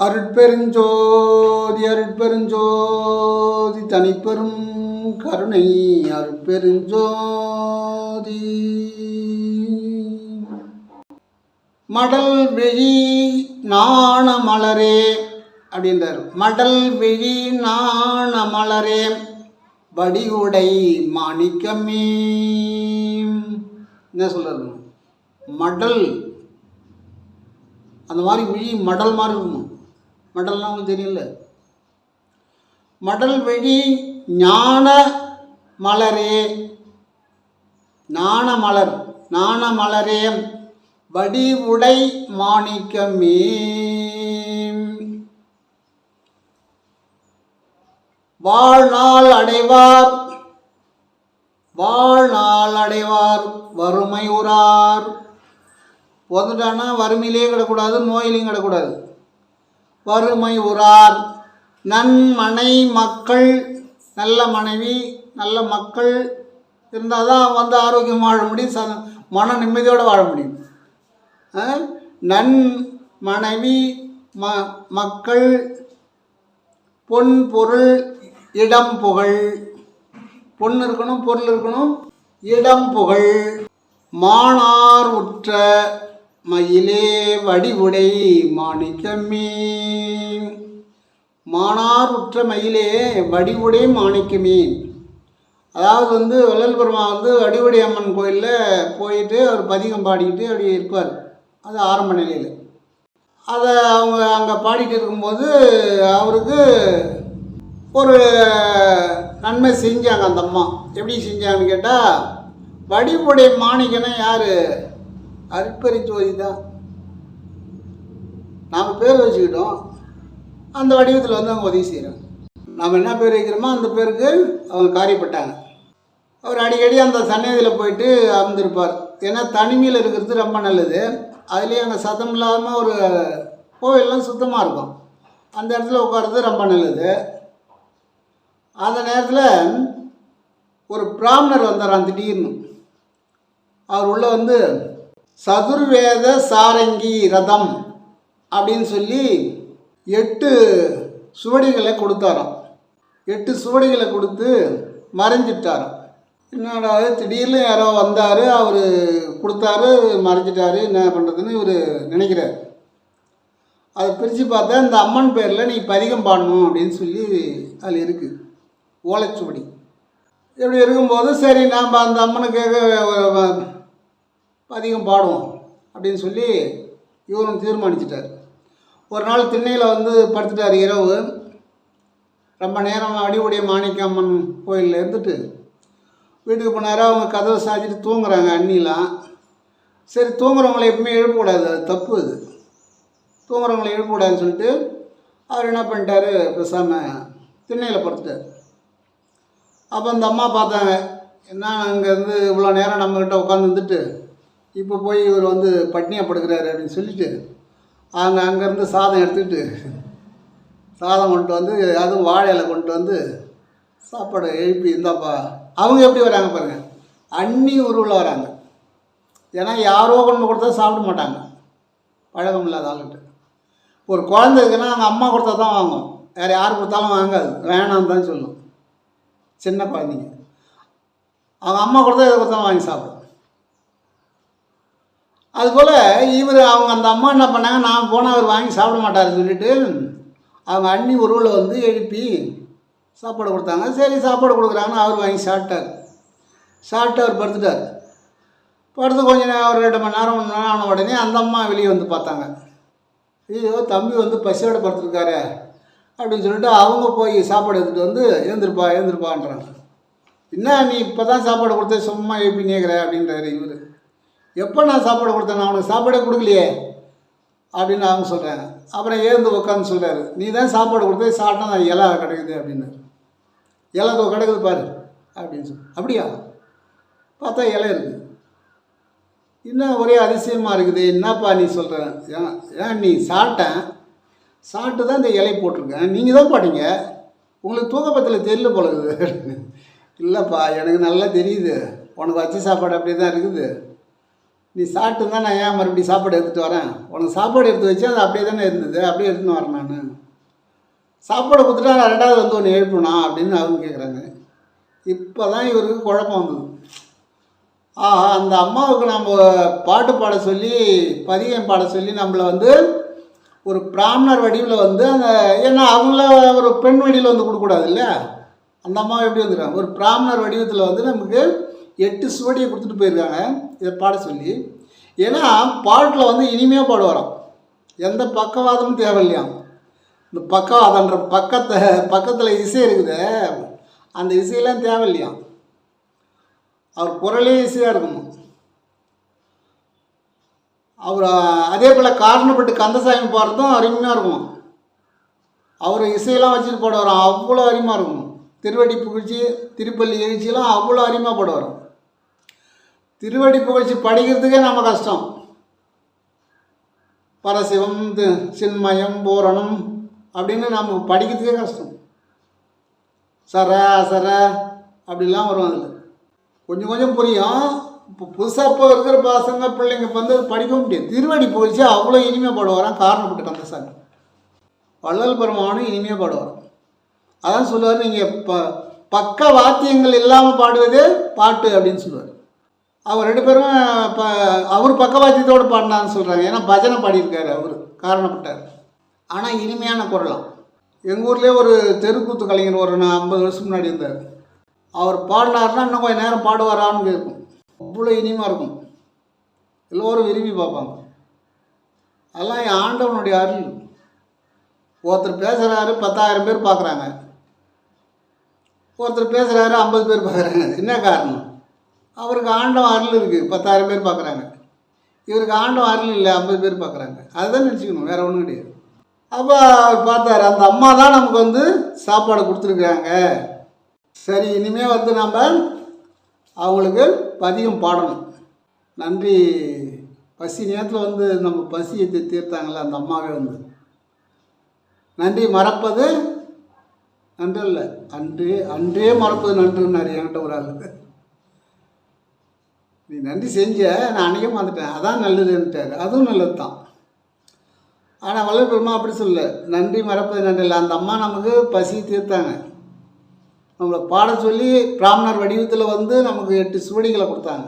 அருட்பெருஞ்சோதி அருட்பெருஞ்சோதி தனிப்பெரும் கருணை அருட்பெருஞ்சோதி. மடல் விழி நாண மலரே அப்படின்றார். மடல் விழி நாண மலரே வடிவுடை மாணிக்கமே. என்ன சொல்றது? மடல். அந்த மாதிரி விழி மடல் மாதிரி இருக்கணும் மடல்னா உங்களுக்கு தெரியல. மடல் வழி ஞான மலரே. ஞான மலர் ஞான மலரே வடிவுடை மாணிக்கமே. வாழ்நாள் அடைவார் வாழ்நாள் அடைவார் வறுமை உறார். வந்துட்டான்னா வறுமையிலே கிடக்கூடாது நோயிலையும் கிடக்கூடாது. வறுமை உறார். நன்மனை மக்கள் நல்ல மனைவி நல்ல மக்கள் இருந்தால் தான் வந்து ஆரோக்கியம் வாழ முடியும் ச மன நிம்மதியோடு வாழ முடியும். ஆ? நன் மனைவி ம மக்கள் பொன் பொருள் இடம் புகழ். பொன் இருக்கணும் பொருள் இருக்கணும் இடம் புகழ். மானார் உற்ற மயிலே வடிவுடை மாணிக்கமே. மானார் உற்ற மயிலே வடிவுடை மாணிக்கமே. அதாவது வந்து வள்ளல் பெருமா வந்து வடிவுடை அம்மன் கோயிலில் போயிட்டு அவர் பதிகம் பாடிக்கிட்டு அப்படி இருப்பார். அது ஆரம்ப நிலையில். அதை அவங்க அங்கே பாடிட்டு இருக்கும்போது அவருக்கு ஒரு நன்மை செஞ்சாங்க அந்த அம்மா. எப்படி செஞ்சாங்கன்னு கேட்டால் வடிவுடை மாணிக்கனை யார் அருட்பெருஞ்சோதி தான். நாம் பேர் வச்சுக்கிட்டோம். அந்த வடிவத்தில் வந்து அவங்க உதவி செய்கிறாங்க நாம் என்ன பேர் வைக்கிறோமோ அந்த பேருக்கு அவங்க காரியப்பட்டாங்க. அவர் அடிக்கடி அந்த சன்னதியில் போயிட்டு அமர்ந்திருப்பார். ஏன்னா தனிமையில் இருக்கிறது ரொம்ப நல்லது. அதுலேயும் அங்கே சத்தம் இல்லாமல் ஒரு கோவிலெலாம் சுத்தமாக இருக்கும். அந்த இடத்துல உட்கார்றது ரொம்ப நல்லது. அந்த நேரத்தில் ஒரு பிராமணர் வந்தாராம் திடீர்னு. அவர் உள்ளே வந்து சதுர்வேத சாரங்கி ரதம் அப்படின்னு சொல்லி எட்டு சுவடிகளை கொடுத்தாராம். எட்டு சுவடிகளை கொடுத்து மறைஞ்சிட்டாராம் என்னடா திடீர்னு யாரோ வந்தார் அவர் கொடுத்தாரு மறைஞ்சிட்டாரு என்ன பண்ணுறதுன்னு இவர் நினைக்கிறார். அதை பிரித்து பார்த்தா இந்த அம்மன் பேரில் நீ பதிகம் பாடணும் அப்படின்னு சொல்லி அதில் இருக்குது ஓலைச்சுவடி. இப்படி இருக்கும்போது சரி நாம் அந்த அம்மனுக்காக அதிகம் பாடுவோம் அப்படின்னு சொல்லி இவரும் தீர்மானிச்சிட்டார். ஒரு நாள் திண்ணையில் வந்து படுத்துட்டார் இரவு. ரொம்ப நேரம் அடிவுடைய மாணிக்கம்மன் கோயிலில் இருந்துட்டு வீட்டுக்கு போனார். அவங்க கதவை சாத்திட்டு தூங்குறாங்க அண்ணிலாம் சரி தூங்குறவங்களை எப்பவுமே எழுப்பக்கூடாது. அது தப்பு அது. தூங்குறவங்களை எழுப்பக்கூடாதுன்னு சொல்லிட்டு அவர் என்ன பண்ணிட்டாரு? பேசாமல் திண்ணையில் படுத்துட்டார். அப்போ அந்த அம்மா பார்த்தாங்க என்ன அங்கேருந்து இவ்வளோ நேரம் நம்மக்கிட்ட உட்காந்துருந்துட்டு இப்போ போய் இவர் வந்து பட்னியாக படுக்கிறாரு அப்படின்னு சொல்லிட்டு அவங்க அங்கேருந்து சாதம் எடுத்துக்கிட்டு சாதம் கொண்டு வந்து அதுவும் வாழை கொண்டு வந்து சாப்பாடு எழுப்பி இருந்தாப்பா அவங்க எப்படி வராங்க பாருங்கள் அன்னி உருவில் வராங்க. ஏன்னா யாரோ கொண்டு கொடுத்தா சாப்பிட மாட்டாங்க. பழக்கம் இல்லாத ஆளுகிட்ட. ஒரு குழந்தை இருக்குன்னா அவங்க அம்மா கொடுத்தா தான் வாங்கும். வேறு யார் கொடுத்தாலும் வாங்காது. வேணாம் தான் சொல்லும். சின்ன குழந்தைங்க. அவங்க அம்மா கொடுத்தா இதை கொடுத்தா வாங்கி சாப்பிடும். அதுபோல் இவர் அவங்க அந்த அம்மா என்ன பண்ணாங்க? நான் போனால் அவர் வாங்கி சாப்பிட மாட்டார் சொல்லிட்டு அவங்க அண்ணி உருவில் வந்து எழுப்பி சாப்பாடு கொடுத்தாங்க. சரி சாப்பாடு கொடுக்குறாங்கன்னு அவர் வாங்கி சாப்பிட்டார். சாப்பிட்டு அவர் படுத்துட்டார். படுத்து கொஞ்ச நேரம் ஒரு ரெண்டு மணி நேரம் ஒன்று நேரம் ஆன உடனே அந்த அம்மா வெளியே வந்து பார்த்தாங்க. ஐயோ தம்பி வந்து பசியோட படுத்துருக்காரு அப்படின்னு சொல்லிட்டு அவங்க போய் சாப்பாடு எடுத்துகிட்டு வந்து எழுந்திருப்பா எழுந்திருப்பான்றாங்க. என்ன நீ இப்போ தான் சாப்பாடு கொடுத்த சும்மா எழுப்பி நேக்கிற அப்படின்றாரு இவர். எப்போ நான் சாப்பாடு கொடுத்தேன்? நான் உனக்கு சாப்பாடே கொடுக்கலையே. அப்படின்னு அவங்க சொல்கிறாங்க அப்புறம் ஏந்து உட்காந்து சொல்கிறாரு நீ தான் சாப்பாடு கொடுத்த சாப்பிட்டா நான் இலை கிடைக்குது அப்படின்னாரு. இலை தோ கிடைக்குது பாரு அப்படின்னு சொல்லி அப்படியா? பார்த்தா இலை இருக்குது இன்னும் ஒரே அதிசயமாக இருக்குது? என்னப்பா நீ சொல்கிற ஏன் ஏன் நீ சாப்பிட்டேன்? சாப்பிட்டு தான் இந்த இலை போட்டிருக்கேன் நீங்கள் தான் போட்டீங்க. உங்களுக்கு தூக்கப்பத்தில் தெரியல போல இல்லைப்பா எனக்கு நல்லா தெரியுது. உனக்கு வச்ச சாப்பாடு அப்படி தான் இருக்குது. நீ சாப்பிட்டு தான் நான் ஏன் மறுபடியும் சாப்பாடு எடுத்துகிட்டு வரேன்? உனக்கு சாப்பாடு எடுத்து வச்சு அது அப்படியே தானே இருந்தது. அப்படியே எடுத்துன்னு வரேன் நான். சாப்பாடு கொடுத்துட்டா நான் ரெண்டாவது வந்து ஒன்று எழுப்பணா அப்படின்னு அவங்க கேட்குறாங்க இப்போ தான் இவருக்கு குழப்பம் வந்தது. ஆஹா அந்த அம்மாவுக்கு நம்ம பாட்டு பாட சொல்லி பதிகம் பாட சொல்லி நம்மளை வந்து ஒரு பிராமணர் வடிவில் வந்து அந்த ஏன்னா அவங்கள ஒரு பெண் வடிவில் வந்து கொடுக்கக்கூடாது இல்லையா? அந்த அம்மாவை எப்படி வந்துடுறாங்க? ஒரு பிராமணர் வடிவத்தில் வந்து நமக்கு எட்டு சுவடியை கொடுத்துட்டு போயிருக்காங்க. இதை பாட சொல்லி. ஏன்னா பாட்டில் வந்து இனிமையாக பாடுவாராம். எந்த பக்கவாதமும் தேவையில்லையாம். இந்த பக்கவாதன்ற பக்கத்தை பக்கத்தில் இசை இருக்குது. அந்த இசையெல்லாம் தேவையில்லையாம். அவர் குரலே இசையாக இருக்கணும். அவர் அதே போல் காரணப்பட்டு கந்தசாமி பாடுறதும் அருமையாக இருக்கும் அவர் இசையெல்லாம் வச்சுட்டு பாடுவாராம். அவ்வளோ அருமையாக இருக்கும் திருவடி புகழ்ச்சி திருப்பள்ளி எழுச்சியெல்லாம் அவ்வளோ அருமையாக பாடுவாராம். திருவடி புகழ்ச்சி படிக்கிறதுக்கே நம்ம கஷ்டம். பரசிவம் தி- சின்மயம் பூரணம் அப்படின்னு நம்ம படிக்கிறதுக்கே கஷ்டம். சர சர அப்படிலாம் வரும் அதில். கொஞ்சம் கொஞ்சம் புரியும். இப்போ புதுசாக இப்போ இருக்கிற பசங்க பிள்ளைங்க வந்து படிக்கவும் படிக்க முடியாது. திருவடி புகழ்ச்சி அவ்வளோ இனிமையாக பாடுவாராம் காரணப்பட்டு கந்தசாமி வள்ளல் பெருமானும் இனிமையாக பாடுவார் அதான் சொல்லுவார் நீங்கள் ப பக்க வாத்தியங்கள் இல்லாமல் பாடுவதே பாட்டு அப்படின்னு சொல்லுவார். அவர் ரெண்டு பேரும் இப்போ அவர் பக்கவாத்தியத்தோடு பாடினான்னு சொல்கிறாங்க ஏன்னா பஜனை பாடியிருக்காரு அவர் காரணப்பட்டார். ஆனால் இனிமையான குரலாம். எங்கள் ஊர்லேயே ஒரு தெருக்கூத்து கலைஞர் ஒரு நான் ஐம்பது வருஷம் முன்னாடி இருந்தார். அவர் பாடினாருன்னா இன்னும் கொஞ்சம் நேரம் பாடுவாரான்னு கேட்கும். அவ்வளோ இனிமையாக இருக்கும். எல்லோரும் விரும்பி பார்ப்பாங்க. அதெல்லாம் என் ஆண்டவனுடைய அருள். ஒருத்தர் பேசுகிறாரு பத்தாயிரம் பேர் பார்க்குறாங்க. ஒருத்தர் பேசுகிறாரு ஐம்பது பேர் பார்க்குறாங்க. என்ன காரணம்? அவருக்கு ஆண்டவன் அருள் இருக்குது பத்தாயிரம் பேர் பார்க்குறாங்க. இவருக்கு ஆண்டவன் அருள் இல்லை ஐம்பது பேர் பார்க்குறாங்க. அதுதான் நினச்சிக்கணும் வேறு ஒன்றும் கிடையாது. அப்போ அவர் பார்த்தாரு அந்த அம்மா தான் நமக்கு வந்து சாப்பாடு கொடுத்துருக்குறாங்க. சரி இனிமேல் வந்து நம்ம அவங்களுக்கு பதிகம் பாடணும். நன்றி. பசி நேரத்தில் வந்து நம்ம பசியை தீர்த்தாங்களே அந்த அம்மாவே வந்து நன்றி மறப்பது நன்று இல்லை அன்றே அன்றே மறப்பது நிறைய என்கிட்ட ஒரு ஆள். நீ நன்றி செஞ்ச நான் அன்றைக்கே மறந்துட்டேன் அதான் நல்லதுன்ட்டார் அதுவும் நல்லது தான் ஆனால் வளர்ப்புமா அப்படி சொல்ல நன்றி மறப்பது நன்றி இல்லை. அந்த அம்மா நமக்கு பசி தீர்த்தாங்க. நம்மளை பாட சொல்லி பிராமணர் வடிவத்தில் வந்து நமக்கு எட்டு சுவடிகளை கொடுத்தாங்க.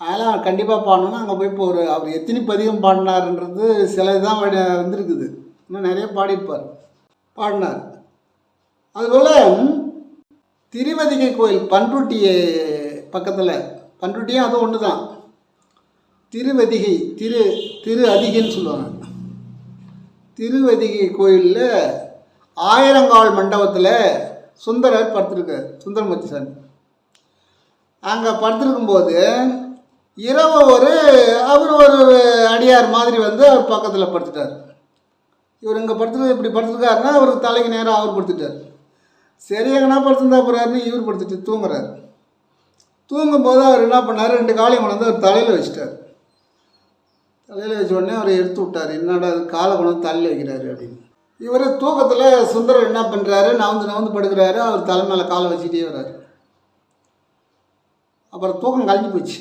அதெல்லாம் கண்டிப்பாக பாடணும்னா அங்கே போய் இப்போ ஒரு அவர் எத்தனை பதிகம் பாடினாருன்றது சில தான் வந்திருக்குது. இன்னும் நிறைய பாடியிருப்பார். பாடினார். அதுபோல் திருவதிகை கோயில் பன்ருட்டி பக்கத்தில் பன்ருட்டியும் அதுவும் ஒன்று தான் திருவதிகை திரு திரு அதிகைன்னு சொல்லுவாங்க. திருவதிகை கோயிலில் ஆயிரங்கால் மண்டபத்தில் சுந்தரர் படுத்திருக்கார் சுந்தரமூர்த்தி சாமி அங்கே படுத்திருக்கும்போது இரவு ஒரு அவர் ஒரு அடியார் மாதிரி வந்து அவர் பக்கத்தில் படுத்துட்டார். இவர் இங்கே படுத்துட்டு இப்படி படுத்துருக்காருன்னா அவருக்கு தலைக்கு நேரம் அவர் படுத்துட்டார். சரி என்ன படுத்துருந்தா போகிறாருன்னு இவர் படுத்துட்டு தூங்குறாரு. தூங்கும்போது அவர் என்ன பண்ணார்? ரெண்டு காலையும் கொண்டு வந்து அவர் தலையில் வச்சுட்டார். தலையில் வச்ச உடனே அவர் எடுத்து விட்டார். என்னடா அது காலை கொண்டு வந்து தலையில் வைக்கிறாரு அப்படின்னு. இவர் தூக்கத்தில் சுந்தரர் என்ன பண்ணுறாரு நவந்து நவந்து படுக்கிறாரு. அவர் தலை மேலே காலை வச்சுட்டே வர்றாரு அப்புறம் தூக்கம் கழிஞ்சு போச்சு.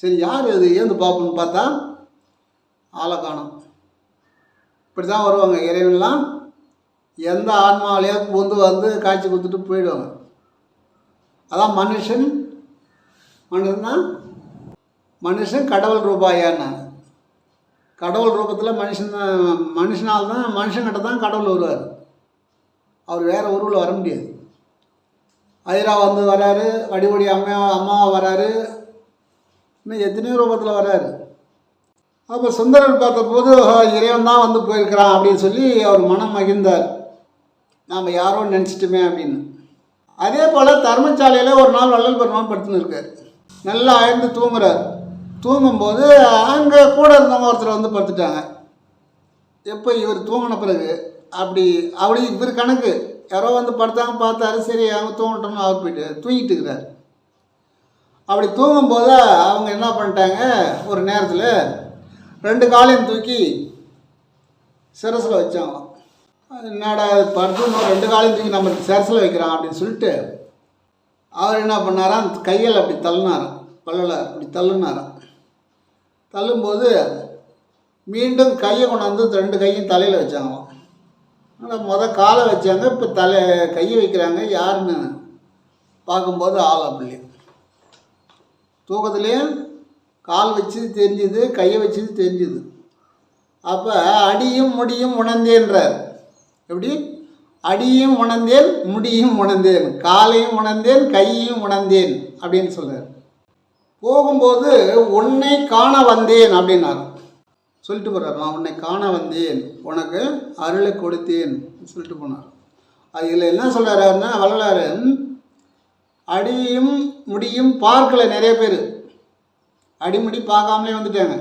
சரி யார் அது? ஏந்து பார்ப்போம்னு பார்த்தா ஆளை காணும். இப்படி தான் வருவாங்க இறைவன்லாம். எந்த ஆன்மாவிலேயே பூந்து வந்து காட்சி கொடுத்துட்டு போயிடுவாங்க. அதான் மனுஷன் மனுஷன்னா மனுஷன் கடவுள் ரூபாயான்னாங்க கடவுள் ரூபத்தில் மனுஷன் மனுஷனால் தான் மனுஷங்கிட்ட தான் கடவுள் வருவார். அவர் வேறு உருவில் வர முடியாது. ஐரா வந்து வராரு வடிவடி அம்மா அம்மாவை வராரு இன்னும் எத்தனையோ ரூபத்தில் வராரு. அப்போ சுந்தரர் பார்த்தபோது இறைவன் தான் வந்து போயிருக்கிறான் அப்படின்னு சொல்லி அவர் மனம் மகிழ்ந்தார். நாம் யாரோ நினச்சிட்டுமே அப்படின்னு. அதே போல் தர்மசாலையில் ஒரு நாள் வள்ளல் பெருமான் படுத்துன்னு இருக்கார். நல்லா அழுந்து தூங்குறார். தூங்கும்போது அங்கே கூட இருந்தவங்க ஒருத்தர் வந்து படுத்துட்டாங்க. எப்போ இவர் தூங்கின பிறகு? அப்படி அப்படி இவர் கணக்கு. யாரோ வந்து படுத்தாங்க பார்த்தாரு சரி அவங்க தூங்கட்டோம்னு அவர் போயிட்டு தூங்கிட்டு இருக்கிறார். அப்படி தூங்கும்போது அவங்க என்ன பண்ணிட்டாங்க? ஒரு நேரத்தில் ரெண்டு காலையும் தூக்கி சிரசில் வச்சாங்க. அது என்னடா படுத்து ரெண்டு காலையும் தூக்கி நம்ம சிரசில் வைக்கிறான் அப்படின்னு சொல்லிட்டு அவர் என்ன பண்ணாராம்? கையில் அப்படி தள்ளினாராம். பல்லல அப்படி தள்ளுனாராம். தள்ளும்போது மீண்டும் கையை கொண்டாந்து ரெண்டு கையும் தலையில் வச்சாங்களாம். ஆனால் மொதல் காலை வச்சாங்க இப்போ தலை கையை வைக்கிறாங்க. யாருன்னு பார்க்கும்போது ஆள் பிள்ளை தூக்கத்துலேயும் கால் வச்சது தெரிஞ்சுது கையை வச்சது தெரிஞ்சுது. அப்போ அடியும் முடியும் உணர்ந்தேன்றார். எப்படி? அடியும் உணர்ந்தேன் முடியும் உணர்ந்தேன் காலையும் உணர்ந்தேன் கையையும் உணர்ந்தேன் அப்படின்னு சொல்றார். போகும்போது உன்னை காண வந்தேன் அப்படின்னார். சொல்லிட்டு போகிறார் நான் உன்னை காண வந்தேன் உனக்கு அருளை கொடுத்தேன் சொல்லிட்டு போனார். அதில் என்ன சொல்கிறாருன்னா வள்ளலாறு அடியும் முடியும் பார்க்கல நிறைய பேர். அடிமுடி பார்க்காமலே வந்துட்டாங்க.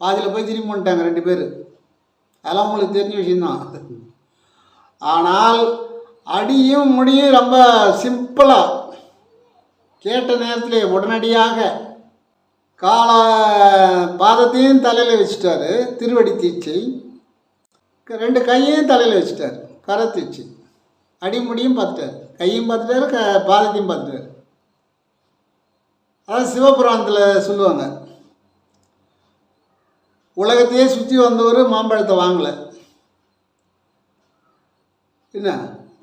பாதியில் போய் திரும்பி பண்ணிட்டாங்க ரெண்டு பேர். அதெல்லாம் உங்களுக்கு தெரிஞ்ச விஷயம்தான். ஆனால் அடியும் முடியும் ரொம்ப சிம்பிளாக கேட்ட நேரத்தில் உடனடியாக கால பாதத்தையும் தலையில் வச்சுட்டாரு. திருவடி தீட்சை ரெண்டு கையையும் தலையில் வச்சுட்டார். கரை தீட்சை அடிமுடியும் பார்த்துட்டார். கையும் பார்த்துட்டாரு க பாதத்தையும் பார்த்துட்டார். அதான் சிவபுராணத்தில் சொல்லுவாங்க உலகத்தையே சுற்றி வந்தவர் மாம்பழத்தை வாங்கலை. என்ன?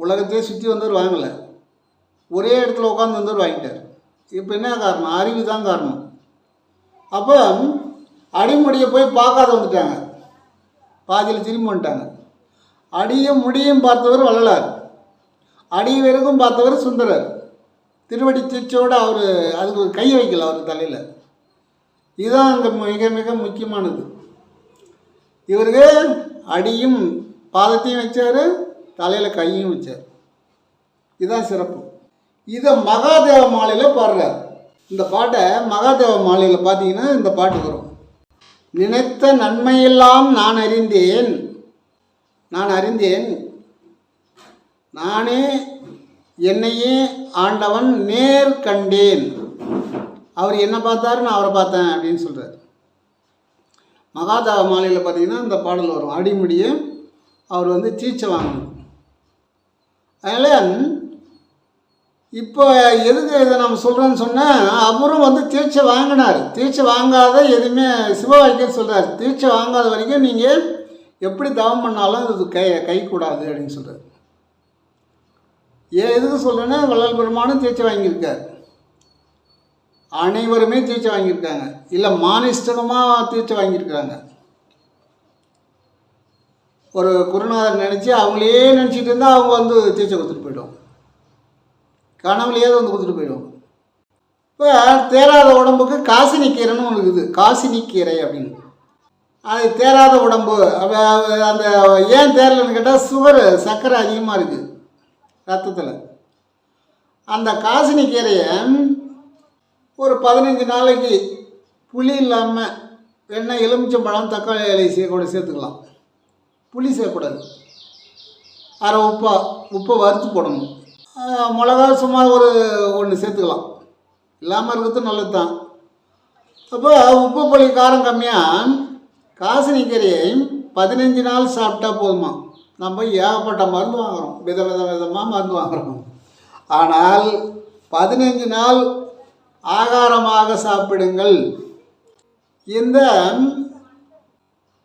உலகத்தையே சுற்றி வந்தவர் வாங்கலை. ஒரே இடத்துல உட்காந்து வந்தவர் வாங்கிட்டார். இப்போ என்ன காரணம்? அறிவு தான் காரணம். அப்போ அடிமுடியை போய் பார்க்காத வந்துட்டாங்க. பாதியில் திரும்பி வந்துட்டாங்க. அடியும் முடியும் பார்த்தவர் வள்ளலார். அடி வரைக்கும் பார்த்தவர் சுந்தரர். திருவடி திருச்சோடு அவர் அதுக்கு ஒரு கை வைக்கல அவர் தலையில். இதுதான் அங்கே மிக மிக முக்கியமானது. இவருக்கு அடியும் பாதத்தையும் வச்சார். தலையில் கையும் வச்சார். இதுதான் சிறப்பு. இதை மகாதேவ மாலையில் பாடுறார். இந்த பாட்டை மகாதேவ மாலையில் பார்த்தீங்கன்னா இந்த பாட்டு வரும். நினைத்த நன்மையெல்லாம் நான் அறிந்தேன். நான் அறிந்தேன். நானே என்னையே ஆண்டவன் நேர் கண்டேன். அவர் என்ன பார்த்தாரு? நான் அவரை பார்த்தேன் அப்படின்னு சொல்கிறார் மகாதேவ மாலையில் பார்த்தீங்கன்னா இந்த பாடல் வரும். அடிமுடியை அவர் வந்து தீட்சை வாங்கணும். அதனால் இப்போ எதுக்கு இதை நம்ம சொல்கிறோன்னு சொன்னால் அவரும் வந்து தீட்சை வாங்கினார். தீட்சை வாங்காத எதுவுமே சிவவாக்கியம் சொல்கிறார் தீட்சை வாங்காத வரைக்கும் நீங்கள் எப்படி தவம் பண்ணாலும் இது கை கைக்கூடாது அப்படின்னு சொல்கிறார் ஏன் எதுக்கு சொல்கிறேன்னா வள்ளல் பெருமானும் தீட்சை வாங்கியிருக்கார். அனைவருமே தீட்சை வாங்கியிருக்காங்க. இல்லை மானிஷ்டகமாக தீட்சை வாங்கியிருக்காங்க ஒரு குருநாதர் நினச்சி அவங்களே நினச்சிட்டு இருந்தால் அவங்க வந்து தீட்சை கொடுத்துட்டு போயிடுவாங்க. கனவுலையே வந்து கொடுத்துட்டு போயிடுவாங்க. இப்போ தேராத உடம்புக்கு காசினி கீரைன்னு ஒன்று இருக்குது. காசினி கீரை அப்படின்னு. அது தேராத உடம்பு. அந்த ஏன் தேரலன்னு கேட்டால் சுகர் சர்க்கரை அதிகமாக இருக்குது ரத்தத்தில். அந்த காசினி கீரையை ஒரு பதினஞ்சு நாளைக்கு புளி இல்லாமல் வெண்ணெய் எலுமிச்சம்பழம் தக்காளி இலை கூட சேர்த்துக்கலாம். புளி சேர்க்கக்கூடாது அரை உப்பா உப்பை வறுத்து போடணும். மிளகா சும்மா ஒரு ஒன்று சேர்த்துக்கலாம். இல்லாமல் இருக்கிறது நல்லது தான் அப்போ உப்பு புளி காரம் கம்மியாக காசினி பதினஞ்சு நாள் சாப்பிட்டா போதுமா? நம்ம ஏகப்பட்ட மருந்து வாங்குகிறோம் வித வித விதமாக மருந்து வாங்குகிறோம் ஆனால் பதினஞ்சு நாள் ஆகாரமாக சாப்பிடுங்கள். இந்த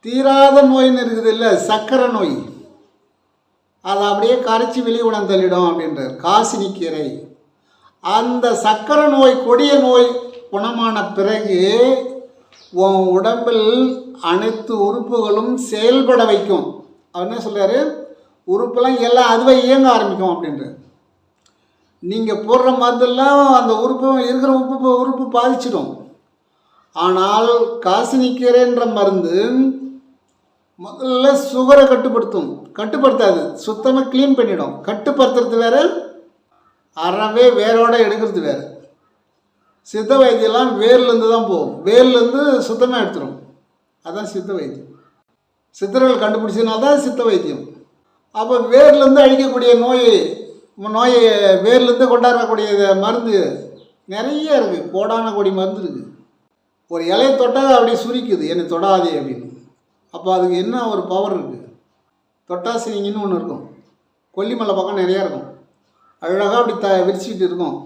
தீராத நோயின்னு இருக்குது இல்லை சக்கரை நோய். அதை அப்படியே கரைச்சி வெளியே உணர்ந்தள்ளிடும் அப்படின்றார் காசினி கீரை. அந்த சக்கரை நோய் கொடிய நோய் குணமான பிறகு உன் உடம்பில் அனைத்து உறுப்புகளும் செயல்பட வைக்கும். அவர் என்ன சொல்கிறாரு உறுப்பெல்லாம் எல்லாம் அதுவே இயங்க ஆரம்பிக்கும் அப்படின்றார். நீங்கள் போடுற மருந்தெல்லாம் அந்த உறுப்பு இருக்கிற உறுப்பு உறுப்பு பாதிச்சிடும். ஆனால் காசினிக்கீரைன்ற மருந்து முதல்ல சுகரை கட்டுப்படுத்தும். கட்டுப்படுத்தாது. சுத்தமாக க்ளீன் பண்ணிடும். கட்டுப்படுத்துறது வேற அறவே வேரோட எடுக்கிறது வேற. சித்த வைத்தியெல்லாம் வேர்லேருந்து தான் போகும். வேர்லேருந்து சுத்தமாக எடுத்துரும். அதுதான் சித்த வைத்தியம். சித்தர்கள் கண்டுபிடிச்சதுனால தான் சித்த வைத்தியம். அப்போ வேர்லேருந்து அழிக்கக்கூடிய நோய் நோயை வேர்லேருந்து கொண்டாடக்கூடிய மருந்து நிறைய இருக்குது கோடான கோடி மருந்து இருக்குது ஒரு இலையை தொட்டால் அப்படியே சுரிக்குது. என்னை தொடாதே அப்படின்னு. அப்போ அதுக்கு என்ன ஒரு பவர் இருக்குது தொட்டாசினிங்கன்னு ஒன்று இருக்கும். கொல்லிமலை பக்கம் நிறையா இருக்கும். அழகாக அப்படி த விரிச்சிக்கிட்டு இருக்கும்.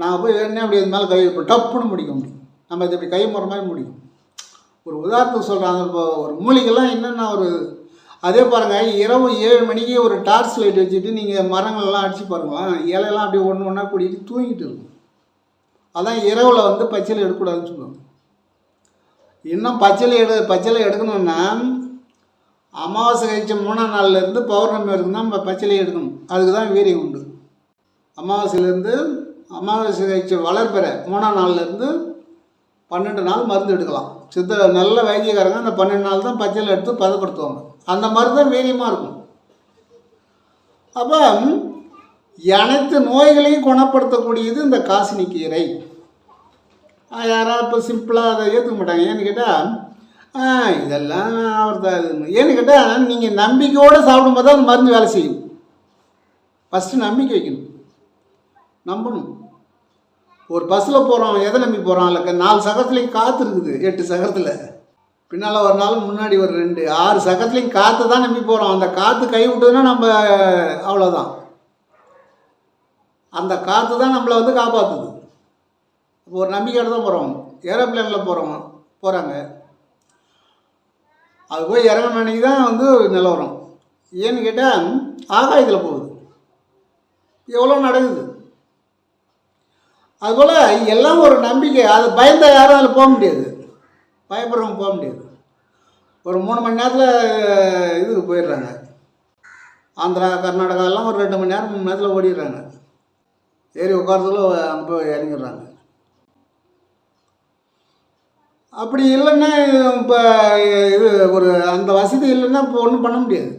நாங்கள் போய் வேணே அப்படி அது மேலே கை டப்புன்னு முடிக்க முடியும் நம்ம இது இப்படி கை முறை மாதிரி முடியும். ஒரு உதாரணத்துக்கு சொல்கிறாங்க இப்போ ஒரு மூலிகைலாம் என்னென்ன ஒரு அதே பாருங்கள் இரவு ஏழு மணிக்கு ஒரு டார்ச் லைட் வச்சுட்டு நீங்கள் மரங்கள்லாம் அடித்து பாருங்களேன் இலையெல்லாம் அப்படியே ஒன்று ஒன்றா கூட்டிகிட்டு தூங்கிட்டு இருக்கும். அதான் இரவில் வந்து பச்சிலை எடுக்கக்கூடாதுன்னு சொல்லுவாங்க. இன்னும் பச்சிலை எடு பச்சிலை எடுக்கணும்னா அமாவாசை கழிச்ச மூணாம் நாள்லேருந்து பௌர்ணமி வரைக்கும் தான் நம்ம பச்சிலை எடுக்கணும். அதுக்கு தான் வீரியம் உண்டு. அமாவாசையிலேருந்து அமாவாசை கழிச்ச வளர்பிற மூணாம் நாள்லேருந்து பன்னெண்டு நாள் மருந்து எடுக்கலாம். சித்த நல்ல வைத்தியக்காரங்க அந்த பன்னெண்டு நாள் தான் பச்சையில் எடுத்து பதப்படுத்துவாங்க. அந்த மருந்து தான் வீரியமாக இருக்கும். அப்போ அனைத்து நோய்களையும் குணப்படுத்தக்கூடியது இந்த காசினி கீரை. யாராவது இப்போ சிம்பிளாக அதை ஏற்றுக்க மாட்டாங்க. ஏன்னு கேட்டால் இதெல்லாம் அவர் தான் ஏன்னு கேட்டால் நீங்கள் நம்பிக்கையோடு சாப்பிடும்போது தான் அந்த மருந்து வேலை செய்யும். ஃபஸ்ட்டு நம்பிக்கை வைக்கணும். நம்பணும். ஒரு பஸ்ஸில் போகிறோம் எதை நம்பி போகிறோம் இல்லை நாலு சகத்துலேயும் காற்று இருக்குது எட்டு சகத்தில் பின்னால் ஒரு நாள் முன்னாடி ஒரு ரெண்டு ஆறு சகத்துலேயும் காற்று தான் நம்பி போகிறோம் அந்த காற்று கை விட்டதுன்னா நம்ம அவ்வளோதான் அந்த காற்று தான் நம்மளை வந்து காப்பாற்றுது ஒரு நம்பிக்கையோட தான் போகிறோம் ஏரோப்ளேனில் போகிறோம் போகிறாங்க அது போய் இறங்கின அன்னைக்கு தான் வந்து நிலவரம் ஏன்னு கேட்டால் ஆகாயத்தில் போகுது. எவ்வளோ நடக்குது? அதுபோல் எல்லாம் ஒரு நம்பிக்கை. அது பயந்த யாரும் அதில் போக முடியாது. பயப்படுறவங்க போக முடியாது. ஒரு மூணு மணி நேரத்தில் இதுக்கு போயிடுறாங்க. ஆந்திரா கர்நாடகா எல்லாம் ஒரு ரெண்டு மணி நேரம் மூணு நேரத்தில் ஓடிடுறாங்க. ஏறி உட்காரதுல அங்கே போய் இறங்கிடுறாங்க. அப்படி இல்லைன்னா இப்போ இது ஒரு அந்த வசதி இல்லைன்னா இப்போ ஒன்றும் பண்ண முடியாது.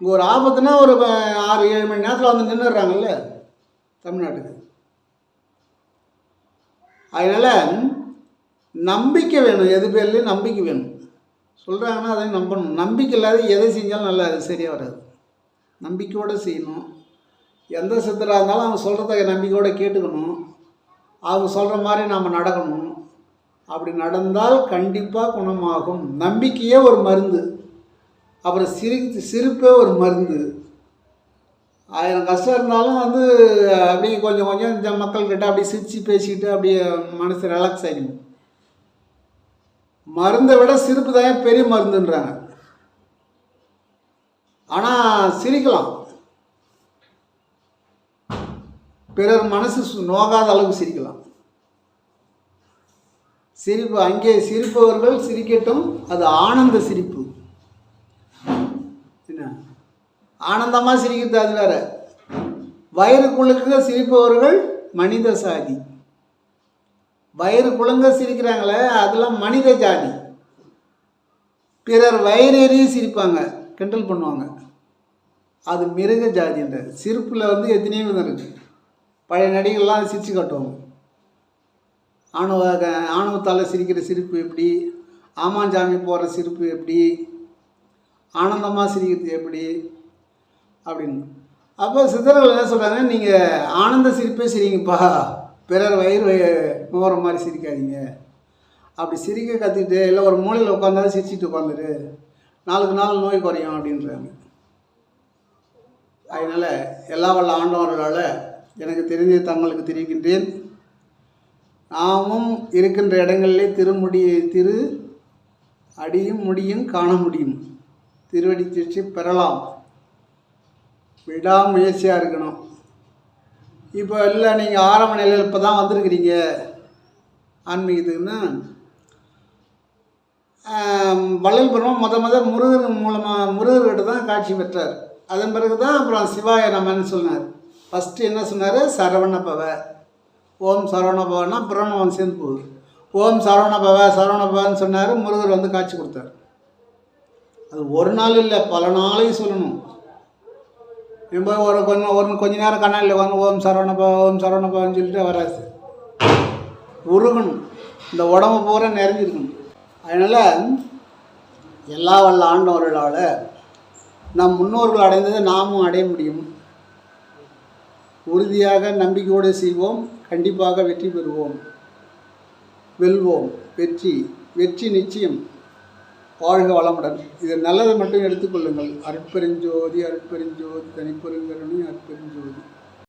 இங்கே ஒரு ஆபத்துனா ஒரு ஆறு ஏழு மணி நேரத்தில் வந்து நின்றுடுறாங்கல்ல தமிழ்நாட்டுக்கு. அதனால் நம்பிக்கை வேணும் எது பேர்லேயும் நம்பிக்கை வேணும். சொல்கிறாங்கன்னா அதை நம்பணும். நம்பிக்கை இல்லாத எதை செஞ்சாலும் நல்லா அது சரியாக வராது. நம்பிக்கையோடு செய்யணும். எந்த சித்தராக இருந்தாலும் அவங்க சொல்கிறத நம்பிக்கையோடு கேட்டுக்கணும். அவங்க சொல்கிற மாதிரி நாம் நடக்கணும். அப்படி நடந்தால் கண்டிப்பாக குணமாகும். நம்பிக்கையே ஒரு மருந்து. அப்புறம் சிரி சிரிப்பே ஒரு மருந்து. ஆயிரம் கஷ்டம் இருந்தாலும் வந்து அப்படியே கொஞ்சம் கொஞ்சம் இந்த மக்கள்கிட்ட அப்படியே சிரித்து பேசிக்கிட்டு அப்படியே மனசு ரிலாக்ஸ் ஆகிடும் மருந்தை விட சிரிப்பு தான் பெரிய மருந்துன்றாங்க. ஆனால் சிரிக்கலாம். பிறர் மனசு நோகாத அளவுக்கு சிரிக்கலாம். சிரிப்பு அங்கே சிரிப்பவர்கள் சிரிக்கட்டும் அது ஆனந்த சிரிப்பு. என்ன? ஆனந்தமாக சிரிக்கிறது அது வேற. வயிறு குழுக்க சிரிப்பவர்கள் மனித சாதி. வயிறு குழுங்க சிரிக்கிறாங்களே அதெல்லாம் மனித ஜாதி. பிறர் வயிறேறி சிரிப்பாங்க கிண்டல் பண்ணுவாங்க. அது மிருக ஜாதின்ற சிரிப்பில் வந்து எத்தனையோ விதம் இருக்குது பழைய நடிகர்லாம் சிரிச்சு காட்டுவாங்க. ஆணவ ஆணவத்தால் சிரிக்கிற சிரிப்பு எப்படி? ஆமாஞ்சாமி போடுற சிரிப்பு எப்படி? ஆனந்தமாக சிரிக்கிறது எப்படி? அப்படின்னு. அப்போ சித்தர்கள் என்ன சொல்கிறாங்க நீங்கள் ஆனந்த சிரிப்பே சிரிங்கப்பா. பிறர் வயிறு வய- நோகிற மாதிரி சிரிக்காதீங்க. அப்படி சிரிக்க கற்றுக்கிட்டு இல்லை ஒரு மூலையில் உட்காந்தாலும் சிரிச்சிட்டு உட்காந்துரு நாளுக்கு நாள் நோய் குறையும் அப்படின்றாங்க. அதனால் எல்லா வல்ல ஆண்டவர்களால் எனக்கு தெரிஞ்ச தங்களுக்கு தெரிவிக்கின்றேன். நாமும் இருக்கின்ற இடங்களிலே திருமுடி திரு அடியும் முடியும் காண முடியும். திருவடி திருச்சி பெறலாம். விடாமுயற்சியாக இருக்கணும். இப்போ இல்லை நீங்கள் ஆரம்ப நிலையில் இப்போ தான் வந்திருக்கிறீங்க. ஆன்மீகத்துக்குன்னா வள்ளல் பெருமான் முத முத முருகன் மூலமாக முருகர்கிட்ட தான் காட்சி பெற்றார். அதன் பிறகு தான் அப்புறம் சிவாய நமன்னு சொன்னார். ஃபஸ்ட்டு என்ன சொன்னார்? சரவண பவ. ஓம் சரவணபவன்னா பிரம்மன் சேர்ந்து போகுது. ஓம் சரவணபவ சரவணபவன்னு சொன்னார் முருகர் வந்து காட்சி கொடுத்தார். அது ஒரு நாள் இல்லை பல நாளையும் சொல்லணும். நம்ம ஒரு கொஞ்சம் ஒரு கொஞ்ச நேரம் கண்ணாடியில் வந்து ஓம் சரவணபா ஓம் சரவணபான்னு சொல்லிட்டு வராது. உருகணும். இந்த உடம்பு பூரா நிறைஞ்சிருக்கணும். அதனால் எல்லா வல்ல ஆண்டவர்களால் நம் முன்னோர்கள் அடைந்ததை நாமும் அடைய முடியும். உறுதியாக நம்பிக்கையோடு செய்வோம். கண்டிப்பாக வெற்றி பெறுவோம். வெல்வோம். வெற்றி. வெற்றி நிச்சயம். வாழ்க வளமுடன். இது நல்லதை மட்டும் எடுத்துக்கொள்ளுங்கள் அற்பெருஞ்சோதி அற்பெருஞ்சோதி தனிப்பெருங்கருணை அற்பெருஞ்சோதி